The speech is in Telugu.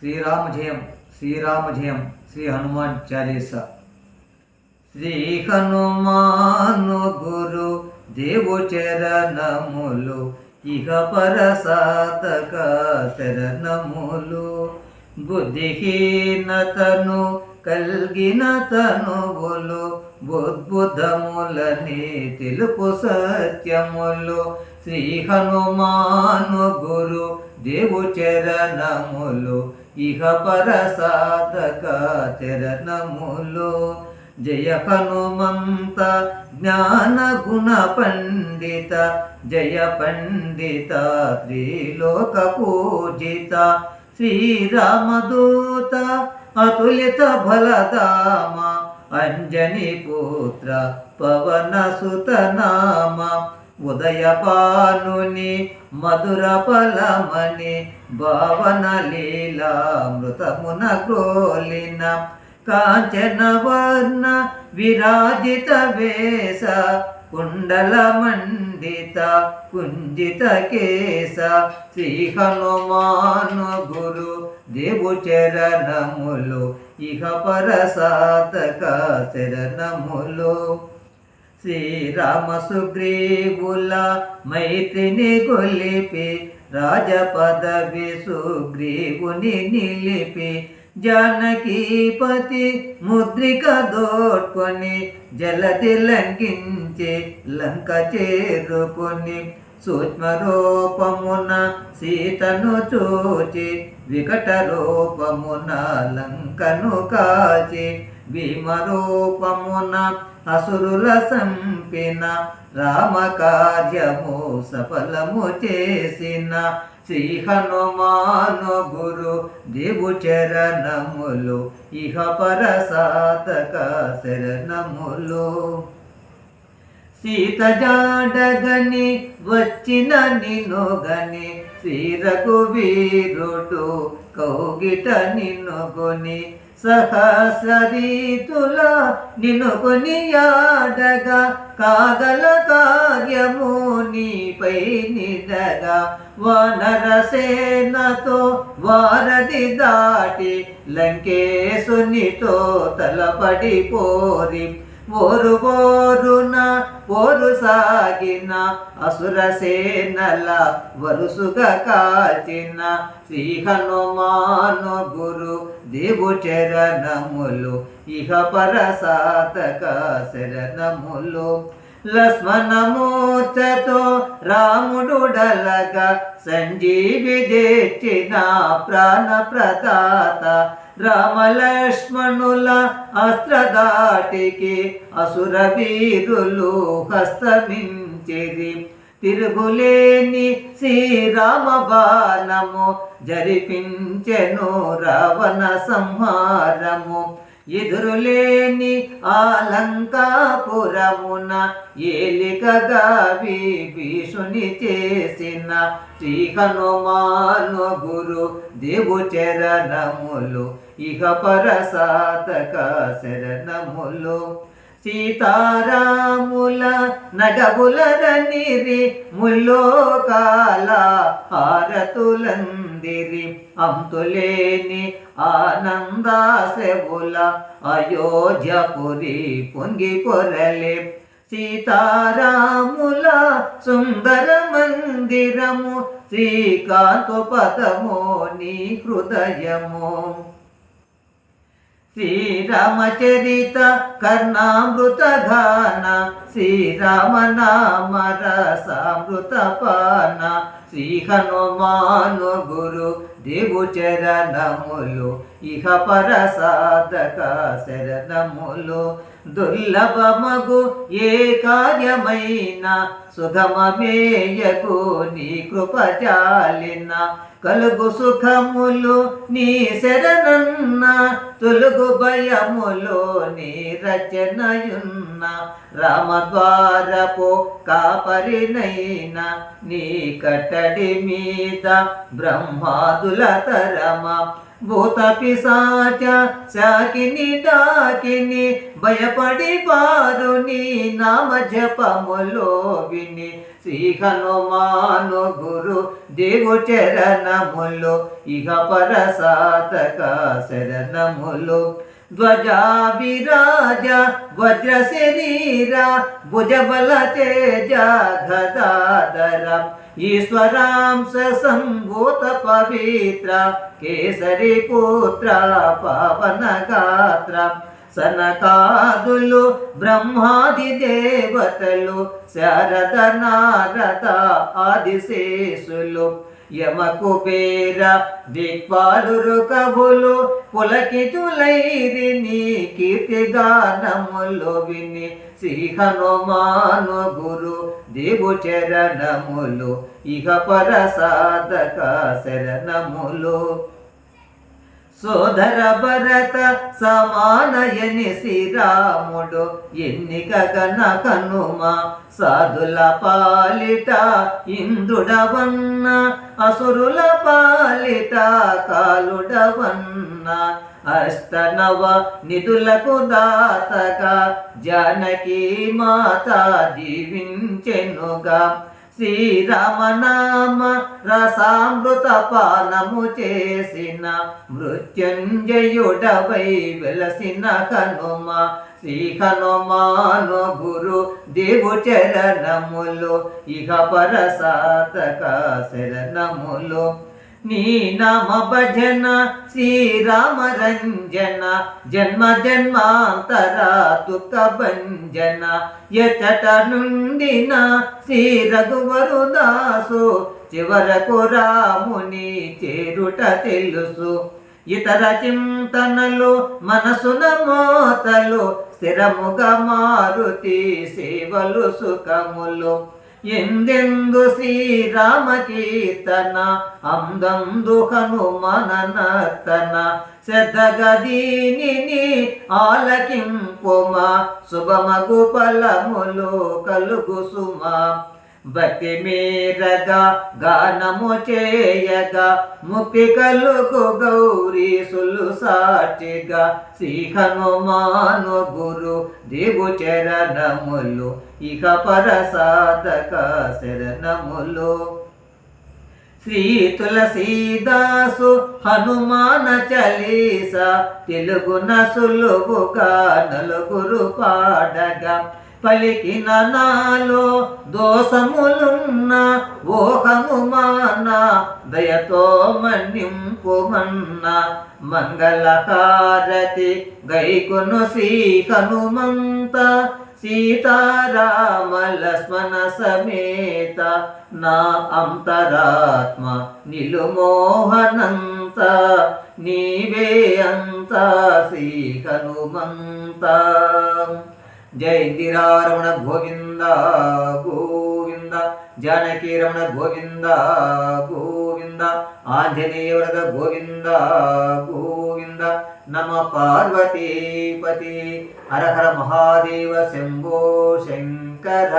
శ్రీరామ జయం శ్రీరామ జయం శ్రీ హనుమాన్ చాలీస. శ్రీ హనుమాను గురు దేవు చరణములు ఇహ పరసాతక శరణములు. బుద్ధిహీనతను కల్గిన తనువులు బుద్బుధములని తెలుపు సత్యములు. శ్రీ హనుమాను గురు దేవు చరణములు ఇహ పర సాధక చరణములు జయ హనుమంత జ్ఞాన గుణ పండిత జయ పండిత త్రిలోక పూజిత శ్రీరామదూత అతులిత బలదామ అంజని పుత్ర పవన సుతనామ ఉదయపానుని ఉదయ మధుర ఫలమని భావన లీలామృతమున క్రోలిన కాంచన వర్ణ విరాజిత వేష కుండల మండిత కుంజిత కేశ శ్రీ హనుమాను గురు దేవు చరణములు ఇహ పర శరణములు శ్రీరామ సుగ్రీవుల మైత్రిని గొలిపి రాజపదవి సుగ్రీవుని నిలిపి జానకీపతి ముద్రిక దోట్కొని జలది లంఘించి లంక చేరుకొని సూక్ష్మ రూపమున సీతను చూచి వికట రూపమున లంకను కాచి భీమ రూపమున అసురుల సంపిన రామ కార్యము సఫలము చేసిన శ్రీ హనుమాను గురు దేవు చరణములు ఇహ పరసాతక శరణములు. సీత జాడగని వచ్చిన నినుగని శ్రీరకు వీరుడు కౌగిట నిన్నుగొని సహసరీతుల నిన్ను కొనియాడగా కాగల కార్యము నీపై నిడగా వనరసేనతో వారధి దాటి లంకేశునితో తలపడి పోరి ఓరు ఓరున ఓరు సాగిన అసుర సేనల వరుసుగా కాచిన శ్రీ హనుమాను గురు దేవు చరణములు ఇహ పర సాధక శరణములు లక్ష్మణమూర్చతో రాముడు డలగా సంజీవి తెచ్చిన ప్రాణ ప్రదాత రామలక్ష్మణుల అస్త్రదాటికి అసుర వీరులు హస్తమించిరి. తిరుగులేని శ్రీరామ బాణము జరిపించెను రావణ సంహారము. ఎదురులేని ఆలంకాపురమున ఏలికగా విభీషుని చేసిన శ్రీ హనుమాను గురు దేవు చరణములు ఇహ పరసాతక శరణములు. సీతారాముల నగబులరనిరి ముల్లోకాల హారతులందిరి. అంతులేని ఆనందాసెబుల అయోధ్యపురి పొంగి పొరలే. సీతారాముల సుందర మందిరము శ్రీకాంతు పదము నీ హృదయము. శ్రీరామచరిత కర్ణామృత గాన శ్రీరామ నామ రసామృత పాన శ్రీ హనుమాను గురు దేవు చరణములు ఇహ పర సాధక శరణములు దుర్లభమగు ఏ కార్యమైన సుగమమేయకు నీ కృప చాలిన. కలుగు సుఖములు నీ శరణన్న తొలుగు భయములు నీ రచనయున్న. రామద్వారపు కాపరినైన నీ కట్టడి మీద బ్రహ్మాదుల తరమ. భూత పిశాచ శాకిని టాకిని భయపడి పారు నీ నామ జపములో విని శ్రీ హనుమాను గురు దేవు చరణములు ఇహ పరసాతక శరణములు. ధ్వజా విరాజ వజ్ర శరీర భుజబల తేజ గదాధర ఈశ్వరాంశ సంభూత పవిత్ర కేసరి పుత్ర పవన గాత్ర. సనకాదులు బ్రహ్మాది దేవతలు శరద నారద ఆదిశేషులు. యమకు పేర దిక్పాలురు కబులు పులకితులైరి నీ కీర్తిగానములు విని శ్రీ గురు దేవు చరణములు ఇహ పర సాధక శరణములు. సోదర భరత సమానయని శ్రీరాముడు ఎన్నిక గన కనుమ సాధుల పాలిట ఇంద్రుడవన్న అసురుల పాలిట కాలుడవన్న అష్టనవ నిధులకు దాతగా జానకి మాత జీవించెనుగా శ్రీరామనామ రసామృత పానము చేసిన మృత్యుంజయుడవై వెలసిన హనుమ. శ్రీ హనుమాను గురు దేవు చరణములు ఇహ పరసాతక శరణములు. నీ నామ భజన శ్రీరామ రంజన జన్మ జన్మాంతర తుక భంజన. ఎచట నుండిన శ్రీ రఘువరు దాసు చివరకు రాముని చేరుట తెలుసు. ఇతర చింతనలు మనసున మోతలు స్థిరముగా మారుతి సేవలు సుఖములు. ఎందెందు శ్రీరామ కీర్తన అందందు హనుమన నర్తన శ్రద్ధగా దీనిని శుభమగు ఫలములు కలుగు సుమా భక్తి మీరగా గానము చేయగా ముక్తి కలుగు గౌరీ సులు సాటిగా శ్రీ హనుమాను గురు దిగు చరణములు ఇక పరసాధక శరణములు. శ్రీ తులసీదాసు హనుమాన చలీస తెలుగున సులువుగా నలుగురు పాడగా పలికిన నాలో దోషములున్న ఓ హనుమాన దయతో మన్నింపుమన్న మంగళకారతి గైకును శ్రీ హనుమంత సీతారామ లక్ష్మణ సమేత నా అంతరాత్మ నిలుమోహనంత నీవే అంత శ్రీ హనుమంత జై ఇందిరారమణ గోవింద గోవింద. జానకీ రమణ గోవింద గోవింద. ఆంజనేయవరద గోవింద గోవింద. నమ పార్వతీపతి హర హర మహాదేవ శంభో శంకర.